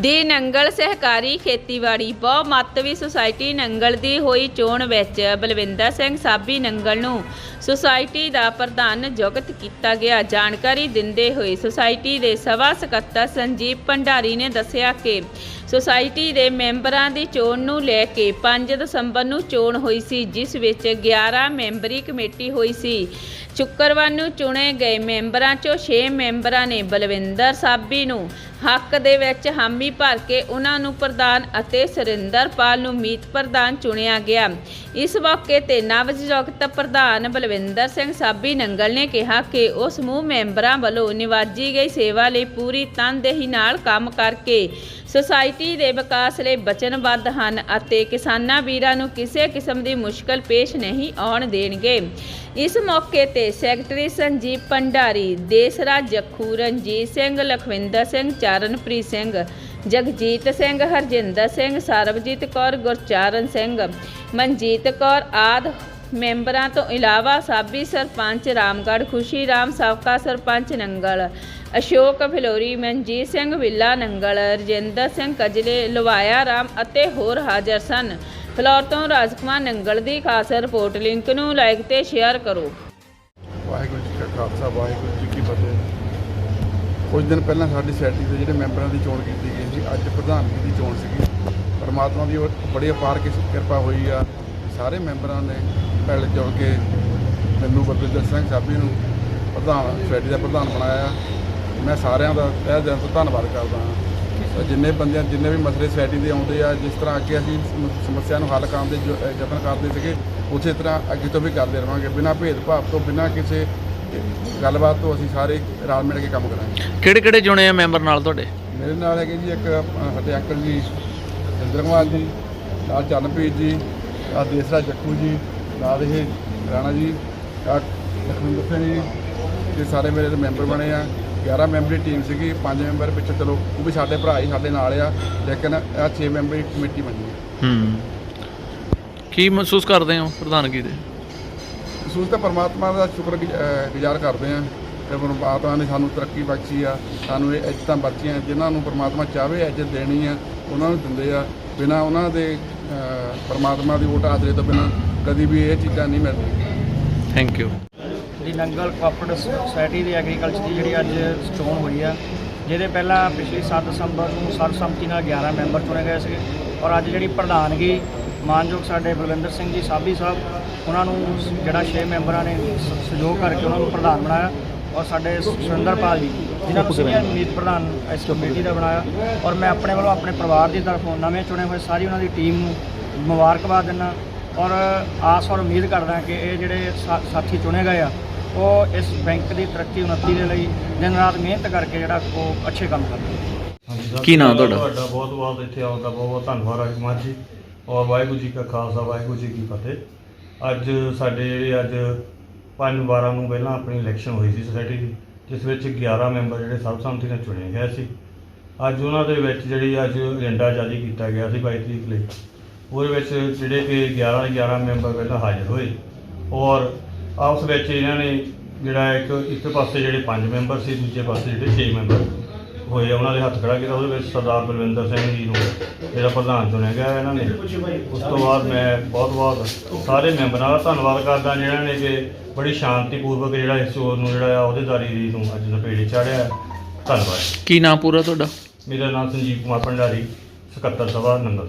ਦੀ ਨੰਗਲ ਸਹਿਕਾਰੀ ਖੇਤੀਬਾੜੀ ਬਹੁਮੱਤਵੀ ਸੁਸਾਇਟੀ ਨੰਗਲ ਦੀ ਹੋਈ ਚੋਣ ਵਿੱਚ ਬਲਵਿੰਦਰ ਸਿੰਘ ਸਾਬੀ ਨੰਗਲ ਨੂੰ ਸੁਸਾਇਟੀ ਦਾ ਪ੍ਰਧਾਨ ਨਿਯੁਕਤ ਕੀਤਾ ਗਿਆ। ਜਾਣਕਾਰੀ ਦਿੰਦੇ ਹੋਏ ਸੁਸਾਇਟੀ ਦੇ ਸਭਾ ਸਕੱਤਰ ਸੰਜੀਵ ਭੰਡਾਰੀ ਨੇ ਦੱਸਿਆ ਕਿ ਸੁਸਾਇਟੀ ਦੇ ਮੈਂਬਰਾਂ ਦੀ ਚੋਣ ਨੂੰ ਲੈ ਕੇ 5 ਦਸੰਬਰ ਨੂੰ ਚੋਣ ਹੋਈ ਸੀ, ਜਿਸ ਵਿੱਚ 11 ਮੈਂਬਰੀ ਕਮੇਟੀ ਹੋਈ ਸੀ। ਸ਼ੁੱਕਰਵਾਰ ਨੂੰ ਚੁਣੇ ਗਏ ਮੈਂਬਰਾਂ ਚੋਂ 6 ਮੈਂਬਰਾਂ ਨੇ ਬਲਵਿੰਦਰ ਸਾਬੀ ਨੂੰ ਹੱਕ ਦੇ ਵਿੱਚ ਹਾਮੀ ਭਰ ਕੇ ਉਹਨਾਂ ਨੂੰ ਪ੍ਰਧਾਨ ਅਤੇ ਸੁਰਿੰਦਰਪਾਲ ਨੂੰ ਮੀਤ ਪ੍ਰਧਾਨ ਚੁਣਿਆ ਗਿਆ। ਇਸ ਮੌਕੇ ਤੇ ਨਵਜੋਗਤ ਪ੍ਰਧਾਨ ਬਲਵਿੰਦਰ ਸਿੰਘ ਸਾਬੀ ਨੰਗਲ ਨੇ ਕਿਹਾ ਕਿ ਉਹ ਸਮੂਹ ਮੈਂਬਰਾਂ ਵੱਲੋਂ ਨਿਵਾਜੀ ਗਈ ਸੇਵਾ ਲਈ ਪੂਰੀ ਤਨਦੇਹੀ ਨਾਲ ਕੰਮ ਕਰਕੇ ਸੁਸਾਇਟੀ ਦੇ ਵਿਕਾਸ ਲਈ ਵਚਨਬੱਧ ਹਨ ਅਤੇ ਕਿਸਾਨਾਂ ਵੀਰਾਂ ਨੂੰ ਕਿਸੇ ਕਿਸਮ ਦੀ ਮੁਸ਼ਕਲ ਪੇਸ਼ ਨਹੀਂ ਆਉਣ ਦੇਣਗੇ। ਇਸ ਮੌਕੇ ਤੇ ਸੈਕਟਰੀ ਸੰਜੀਵ ਭੰਡਾਰੀ ਦੇਸਰਾਜ ਜੱਖੂ ਰਣਜੀਤ ਸਿੰਘ, ਲਖਵਿੰਦਰ ਸਿੰਘ, ਚਰਨਪ੍ਰੀਤ ਸਿੰਘ, ਜਗਜੀਤ ਸਿੰਘ, ਹਰਜਿੰਦਰ ਸਿੰਘ, ਸਰਬਜੀਤ ਕੌਰ, ਗੁਰਚਰਨ ਸਿੰਘ, ਮਨਜੀਤ ਕੌਰ ਆਦ ਮੈਂਬਰਾਂ ਤੋਂ ਇਲਾਵਾ ਸਾਬੀ ਸਰਪੰਚ, ਰਾਮਗੜ੍ਹ ਖੁਸ਼ੀ ਰਾਮ, ਸਾਬਕਾ ਸਰਪੰਚ ਨੰਗਲ ਅਸ਼ੋਕ ਫਿਲੋਰੀ, ਮਨਜੀਤ ਸਿੰਘ ਵਿੱਲਾ ਨੰਗਲ, ਰਜਿੰਦਰ ਸਿੰਘ ਕਜਲੇ, ਲਵਾਇਆ ਰਾਮ ਅਤੇ ਹੋਰ ਹਾਜ਼ਰ ਸਨ। ਫਲੋਰ ਤੋਂ ਰਾਜਕੁਮਾਰ ਨੰਗਲ ਦੀ ਖਾਸ ਰਿਪੋਰਟ ਲਿੰਕ ਨੂੰ ਲਾਈਕ ਤੇ ਸ਼ੇਅਰ ਕਰੋ। ਵਾਹਿਗੁਰੂ ਜੀ ਕਾ ਖਾਲਸਾ, ਵਾਹਿਗੁਰੂ ਜੀ ਕੀ ਫਤਿਹ। ਕੁਝ ਦਿਨ ਪਹਿਲਾਂ ਸਾਡੀ ਸੋਸਾਇਟੀ ਦੇ ਜਿਹੜੇ ਮੈਂਬਰਾਂ ਦੀ ਚੋਣ ਕੀਤੀ ਗਈ ਸੀ, ਅੱਜ ਪ੍ਰਧਾਨਗੀ ਦੀ ਚੋਣ ਸੀਗੀ। ਪਰਮਾਤਮਾ ਦੀ ਉਹ ਬੜੀ ਅਪਾਰ ਕਿਰਪਾ ਹੋਈ ਆ। ਸਾਰੇ ਮੈਂਬਰਾਂ ਨੇ ਮਿਲ ਜੁਲ ਕੇ ਮੈਨੂੰ ਬਲਵਿੰਦਰ ਸਿੰਘ ਸਾਬੀ ਨੂੰ ਪ੍ਰਧਾਨ, ਸੋਸਾਇਟੀ ਦਾ ਪ੍ਰਧਾਨ ਬਣਾਇਆ। ਮੈਂ ਸਾਰਿਆਂ ਦਾ ਤਹਿ ਦਿਲ ਤੋਂ ਧੰਨਵਾਦ ਕਰਦਾ ਹਾਂ। ਜਿੰਨੇ ਬੰਦਿਆਂ ਜਿੰਨੇ ਵੀ ਮਸਲੇ ਸੋਸਾਇਟੀ ਦੇ ਆਉਂਦੇ ਆ ਜਿਸ ਤਰ੍ਹਾਂ ਅੱਗੇ ਅਸੀਂ ਸਮ- ਸਮੱਸਿਆ ਨੂੰ ਹੱਲ ਕਰਨ ਦੇ ਯਤਨ ਕਰਦੇ ਸੀਗੇ ਉਸੇ ਤਰ੍ਹਾਂ ਅੱਗੇ ਤੋਂ ਵੀ ਕਰਦੇ ਰਹਾਂਗੇ ਬਿਨਾਂ ਭੇਦਭਾਵ ਤੋਂ ਬਿਨਾਂ ਕਿਸੇ ਗੱਲਬਾਤ ਤੋਂ ਅਸੀਂ ਸਾਰੇ ਰਲ ਮਿਲ ਕੇ ਕੰਮ ਕਰਾਂਗੇ। ਕਿਹੜੇ ਕਿਹੜੇ ਚੁਣੇ ਆ ਮੈਂਬਰ ਨਾਲ ਤੁਹਾਡੇ? ਮੇਰੇ ਨਾਲ ਹੈਗੇ ਜੀ ਇੱਕ ਸਾਡੇ ਅੰਕਲ ਜੀ ਇੰਦਰ ਕੁਮਾਰ ਜੀ ਨਾਲ ਚਰਨਪ੍ਰੀਤ ਜੀ ਆ ਦੇਸਰਾ ਜੱਖੂ ਜੀ ਨਾਲ ਇਹ ਰਾਣਾ ਜੀ ਆ ਲਖਵਿੰਦਰ ਸਿੰਘ ਜੀ ਇਹ ਸਾਰੇ ਮੇਰੇ ਮੈਂਬਰ ਬਣੇ ਆ। 11 ਮੈਂਬਰੀ ਟੀਮ ਸੀਗੀ ਪੰਜ ਮੈਂਬਰ ਪਿੱਛੇ ਚਲੋ ਉਹ ਵੀ ਸਾਡੇ ਭਰਾ ਹੀ ਸਾਡੇ ਨਾਲ ਆ ਲੇਕਿਨ ਆ 6 ਮੈਂਬਰੀ ਕਮੇਟੀ ਬਣੀ ਹੈ ਹੂੰ। ਕੀ ਮਹਿਸੂਸ ਕਰਦੇ ਹੋ ਪ੍ਰਧਾਨਗੀ ਦੇ ਮਹਿਸੂਸ ਤਾਂ ਪਰਮਾਤਮਾ ਦਾ ਸ਼ੁਕਰ ਗੁਜ਼- ਅਹ ਗੁਜ਼ਾਰ ਕਰਦੇ ਆ। ਤੇ ਪਰਮਾਤਮਾ ਨੇ ਸਾਨੂੰ ਤਰੱਕੀ ਬਖਸ਼ੀ ਆ ਸਾਨੂੰ ਇਹ ਇੱਜ਼ਤਾਂ ਬਖਸ਼ੀਆਂ ਜਿਨ੍ਹਾਂ ਨੂੰ ਪਰਮਾਤਮਾ ਚਾਹਵੇ ਇੱਜ਼ਤ ਦੇਣੀ ਆ ਉਹਨਾਂ ਨੂੰ ਦਿੰਦੇ ਆ। ਬਿਨਾ ਉਹਨਾਂ ਦੇ ਅਹ, ਪਰਮਾਤਮਾ ਦੀ ਵੋਟ ਆਸਰੇ ਤੋਂ ਬਿਨਾ ਕਦੀ ਵੀ ਇਹ ਚੀਜ਼ਾਂ ਨਹੀਂ ਮਿਲਦੀਆਂ। Thank you the Nangal cooperative society the agriculture ਦੀ ਜਿਹੜੀ ਅੱਜ ਚੋਣ ਹੋਈ ਆ, ਜਿਹਦੇ ਪਹਿਲਾਂ ਪਿਛਲੀ 7 ਦਸੰਬਰ ਨੂੰ ਸਰਬਸੰਮਤੀ ਨਾਲ 11 ਮੈਂਬਰ ਚੁਣੇ ਗਏ ਸੀਗੇ ਔਰ ਅੱਜ ਜਿਹੜੀ ਪ੍ਰਧਾਨਗੀ ਮਾਨਯੋਗ ਸਾਡੇ ਬਲਵਿੰਦਰ ਸਿੰਘ ਜੀ ਸਾਬੀ ਸਾਹਿਬ, ਉਹਨਾਂ ਨੂੰ ਜਿਹੜਾ 6 ਮੈਂਬਰਾਂ ਨੇ ਸਹਿਯੋਗ ਕਰਕੇ ਉਹਨਾਂ ਨੂੰ ਪ੍ਰਧਾਨ ਬਣਾਇਆ ਔਰ ਸਾਡੇ ਸੁਰਿੰਦਰਪਾਲ ਜੀ, ਜਿਨ੍ਹਾਂ ਨੂੰ ਸੀਨੀਅਰ ਮੀਤ ਪ੍ਰਧਾਨ ਇਸ ਕਮੇਟੀ ਦਾ ਬਣਾਇਆ ਔਰ ਮੈਂ ਆਪਣੇ ਵੱਲੋਂ ਆਪਣੇ ਪਰਿਵਾਰ ਦੀ ਤਰਫੋਂ ਨਵੇਂ ਚੁਣੇ ਹੋਏ ਸਾਰੀ ਉਹਨਾਂ ਦੀ ਟੀਮ ਨੂੰ ਮੁਬਾਰਕਬਾਦ ਦਿੰਦਾ ਔਰ ਆਸ ਔਰ ਉਮੀਦ ਕਰਦਾ ਕਿ ਇਹ ਜਿਹੜੇ ਸਾ- ਸਾਥੀ ਚੁਣੇ ਗਏ ਆ ਉਹ ਇਸ ਬੈਂਕ ਦੀ ਤਰੱਕੀ ਉન્નਤੀ ਦੇ ਲਈ ਦਿਨ ਰਾਤ ਮਿਹਨਤ ਕਰਕੇ ਜਿਹੜਾ ਉਹ ਅੱਛੇ ਕੰਮ ਕਰਦੇ ਕੀ ਨਾਮ ਤੁਹਾਡਾ? ਤੁਹਾਡਾ ਬਹੁਤ ਬਹੁਤ ਇੱਥੇ ਆਉਣ ਦਾ ਬਹੁਤ ਬਹੁਤ ਧੰਨਵਾਦ ਰਾਜਕੁਮਾਰ ਜੀ ਔਰ ਵਾਹਿਗੁਰੂ ਜੀ ਕਾ ਖਾਲਸਾ ਵਾਹਿਗੁਰੂ ਜੀ ਕੀ ਫਤਿਹ। ਅੱਜ ਸਾਡੇ ਜਿਹੜੇ ਅੱਜ 5 12 ਨੂੰ ਪਹਿਲਾਂ ਆਪਣੀ ਇਲੈਕਸ਼ਨ ਹੋਈ ਸੀ ਸੁਸਾਇਟੀ ਦੀ ਜਿਸ ਵਿੱਚ 11 ਮੈਂਬਰ ਜਿਹੜੇ ਸਰਬਸੰਮਤੀ ਨਾਲ ਚੁਣੇ ਗਏ ਸੀ। ਅੱਜ ਉਹਨਾਂ ਦੇ ਵਿੱਚ ਜਿਹੜੀ ਅੱਜ ਏਜੰਡਾ ਜਾਰੀ ਕੀਤਾ ਗਿਆ ਸੀ 22 ਤਰੀਕ ਲਈ ਉਹਦੇ ਵਿੱਚ ਜਿਹੜੇ ਕਿ 11 ਦੇ 11 ਮੈਂਬਰ ਪਹਿਲਾਂ ਹਾਜ਼ਰ ਹੋਏ ਔਰ ਆਪਸ ਵਿੱਚ ਇਹਨਾਂ ਨੇ ਜਿਹੜਾ ਇੱਕ ਇੱਕ ਪਾਸੇ ਜਿਹੜੇ 5 ਮੈਂਬਰ ਸੀ ਦੂਜੇ ਪਾਸੇ ਜਿਹੜੇ 6 ਮੈਂਬਰ ਹੋਏ ਉਹਨਾਂ ਦੇ ਹੱਥ ਖੜਾ ਕੀਤਾ ਉਹਦੇ ਵਿੱਚ ਸਰਦਾਰ ਬਲਵਿੰਦਰ ਸਿੰਘ ਜੀ ਨੂੰ ਜਿਹੜਾ ਪ੍ਰਧਾਨ ਚੁਣਿਆ ਗਿਆ ਇਹਨਾਂ ਨੇ। ਉਸ ਤੋਂ ਬਾਅਦ ਮੈਂ ਬਹੁਤ ਬਹੁਤ ਸਾਰੇ ਮੈਂਬਰਾਂ ਦਾ ਧੰਨਵਾਦ ਕਰਦਾ ਜਿਹਨਾਂ ਨੇ ਕਿ ਬੜੀ ਸ਼ਾਂਤੀਪੂਰਵਕ ਜਿਹੜਾ ਇਸ ਚੋਣ ਨੂੰ ਜਿਹੜਾ ਆ ਅਹੁਦੇਦਾਰੀ ਦੀ ਨੂੰ ਅੱਜ ਨਪੇੜੇ ਚਾੜਿਆ। ਧੰਨਵਾਦ। ਕੀ ਨਾਮ ਪੂਰਾ ਤੁਹਾਡਾ? ਮੇਰਾ ਨਾਮ ਸੰਜੀਵ ਕੁਮਾਰ ਭੰਡਾਰੀ ਸਕੱਤਰ ਸਭਾ ਨੰਗਲ